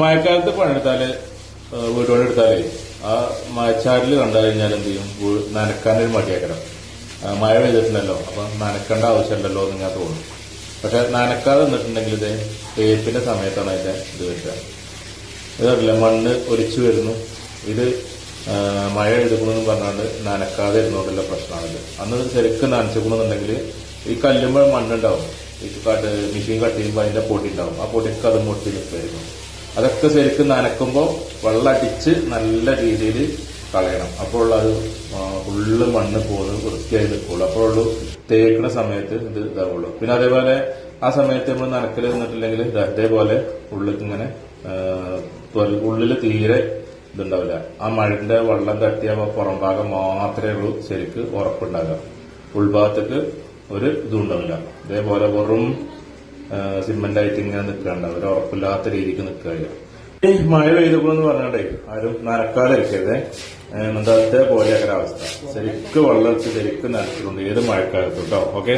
മഴക്കാലത്ത് പണിയെടുത്താൽ വീട്ടുപണി എടുത്താൽ ആ മഴച്ചാറിൽ കണ്ടു കഴിഞ്ഞാൽ എന്ത് ചെയ്യും? നനക്കാനൊരു മടിയാക്കണം. മഴ പെയ്തിട്ടുണ്ടല്ലോ അപ്പൊ നനക്കേണ്ട ആവശ്യമില്ലല്ലോ എന്ന് ഞാൻ തോന്നും. പക്ഷെ നനക്കാതെ നിന്നിട്ടുണ്ടെങ്കിൽ ഇത് തേപ്പിന്റെ സമയത്താണ് അതിന്റെ ഇത് വരിക. ഇതല്ല മണ്ണ് ഒലിച്ചു വരുന്നു. ഇത് മഴ എടുക്കണമെന്ന് പറഞ്ഞാണ്ട് നനക്കാതെ ഇരുന്നോണ്ടുള്ള പ്രശ്നമാണിത്. അന്ന് ശരിക്കും നനച്ചുക്കണമെന്നുണ്ടെങ്കിൽ ഈ കല്ലുമ്പോൾ മണ്ണുണ്ടാവും. ഈ കട്ട് മെഷീൻ കട്ട് ചെയ്യുമ്പോൾ അതിന്റെ പൊടി ഉണ്ടാവും. ആ പൊടിക്ക് അത് മുട്ടി നിൽക്കുമായിരുന്നു അതൊക്കെ ശരിക്കും നനക്കുമ്പോൾ വെള്ളം അടിച്ച് നല്ല രീതിയിൽ കളയണം. അപ്പോൾ അത് ഫുള്ള് മണ്ണ് പോകുന്നത് വൃത്തിയായി നിൽക്കുള്ളൂ. ഉള്ളു തേക്കുന്ന സമയത്ത് ഇത് ഇതാവുള്ളൂ. പിന്നെ അതേപോലെ ആ സമയത്ത് നമ്മൾ നനക്കൽ നിന്നിട്ടില്ലെങ്കിൽ അതേപോലെ ഉള്ളിൽ ഇങ്ങനെ ഉള്ളിൽ തീരെ ഇതുണ്ടാവില്ല. ആ മഴന്റെ വെള്ളം തട്ടിയ പുറം ഭാഗം മാത്രമേ ഉള്ളൂ ശരിക്ക് ഉറപ്പുണ്ടാകുക ഉൾഭാഗത്തേക്ക് ഒരു ഇതുണ്ടാവില്ല ഇതേപോലെ വെറും സിമെന്റ് ആയിട്ട് ഇങ്ങനെ നിൽക്കണ്ട. ഒരു ഉറപ്പില്ലാത്ത രീതിക്ക് നിൽക്കുക മഴ പെയ്തപ്പോഴെന്ന് പറഞ്ഞാണ്ടേ ആരും നനക്കാതിരിക്കരുതേ എന്താ ഇതേപോലെ അവസ്ഥ ശരിക്കും വെള്ളം ശരിക്കും നനച്ചിട്ടുണ്ട്. ഏത് മഴക്കാലത്തും കേട്ടോ ഓക്കെ?